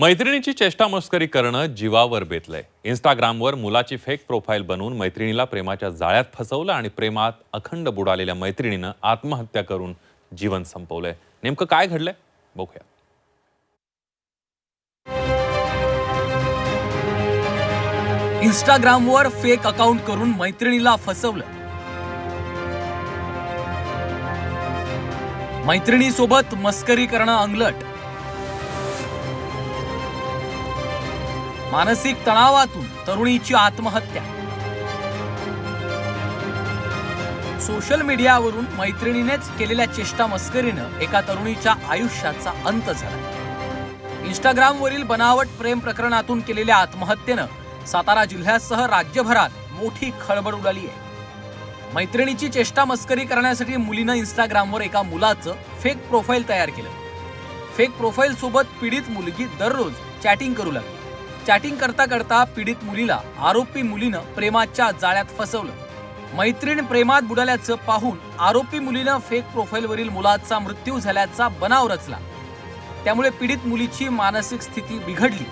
मैत्रिणीची चेष्टा मस्करी करणं जीवावर बेतलंय. इंस्टाग्रामवर मुलाची फेक प्रोफाईल बनवून मैत्रिणीला प्रेमाच्या जाळ्यात फसवलं आणि प्रेमात अखंड बुडालेल्या मैत्रिणीनं आत्महत्या करून जीवन संपवलंय. नेमकं काय घडलंय? बघूया. इंस्टाग्रामवर फेक अकाउंट करून मैत्रिणीला फसवलं. मैत्रिणीसोबत मस्करी करणं अंगलट. मानसिक तणावातून तरुणीची आत्महत्या. सोशल मीडियावरून मैत्रिणीनेच केलेल्या चेष्टा मस्करीनं एका तरुणीच्या आयुष्याचा अंत झाला. इंस्टाग्रामवरील बनावट प्रेम प्रकरणातून केलेल्या आत्महत्येनं सातारा जिल्ह्यासह राज्यभरात मोठी खळबळ उडाली आहे. मैत्रिणीची चेष्टा मस्करी करण्यासाठी मुलीनं इंस्टाग्रामवर एका मुलाचं फेक प्रोफाईल तयार केलं. फेक प्रोफाईल सोबत पीडित मुलगी दररोज चॅटिंग करू लागली. चॅटिंग करता करता पीडित मुलीला आरोपी मुलीनं प्रेमाच्या जाळ्यात फसवलं. मैत्रीण प्रेमात बुडाल्याचं पाहून आरोपी मुलीनं फेक प्रोफाईलवरील मुलाचा मृत्यू झाल्याचा बनाव रचला. त्यामुळे पीडित मुलीची मानसिक स्थिती बिघडली.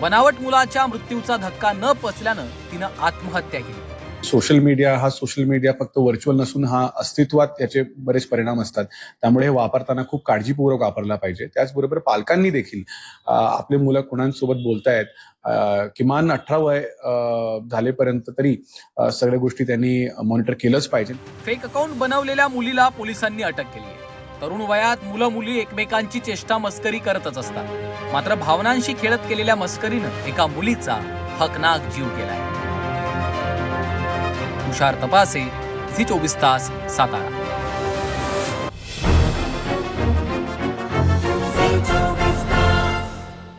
बनावट मुलाच्या मृत्यूचा धक्का न पचल्यानं तिनं आत्महत्या केली. सोशल मीडिया हा सोशल मीडिया फक्त व्हर्च्युअल नसून हा अस्तित्वात त्याचे बरेच परिणाम असतात. त्यामुळे हे वापरताना खूप काळजीपूर्वक वापरला पाहिजे. त्याचबरोबर पालकांनी देखील आपले मुलं कुणांसोबत बोलतायत किमान अठरा वय झालेपर्यंत तरी सगळ्या गोष्टी त्यांनी मॉनिटर केलंच पाहिजे. फेक अकाउंट बनवलेल्या मुलीला पोलिसांनी अटक केली आहे. तरुण वयात मुलं मुली एकमेकांची चेष्टा मस्करी करतच असतात. मात्र भावनांशी खेळत केलेल्या मस्करीनं एका मुलीचा हकनाक जीव गेलाय. तुषार तपासे झी चोवीस तास सातारा.